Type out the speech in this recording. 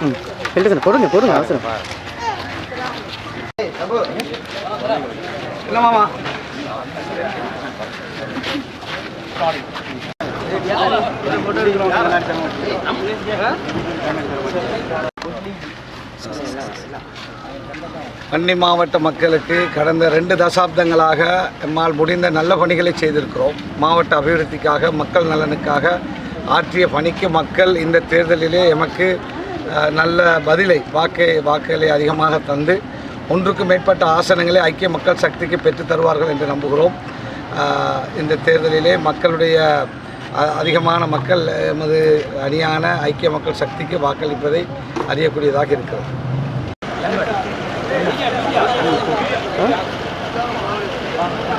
ம் எழுதுங்க போடுங்க போடுங்க அவசரம். என்ன மாமா? வன்னி மாவட்ட மக்களுக்கு கடந்த ரெண்டு தசாப்தங்களாக எம்மால் முடிந்த நல்ல பணிகளை செய்திருக்கிறோம். மாவட்ட அபிவிருத்திக்காக மக்கள் நலனுக்காக ஆற்றிய பணிக்கு மக்கள் இந்த தேர்தலிலே எமக்கு நல்ல பதிலை வாக்கு வாக்குகளை அதிகமாக தந்து ஒன்றுக்கு மேற்பட்ட ஆசனங்களை ஐக்கிய மக்கள் சக்திக்கு பெற்று தருவார்கள் என்று நம்புகிறோம். இந்த தேர்தலிலே மக்களுடைய அ- அதிகமான மக்கள் எமது அணியான ஐக்கிய மக்கள் சக்திக்கு வாக்களிப்பதை அறியக்கூடியதாக இருக்கிறது. ஆ?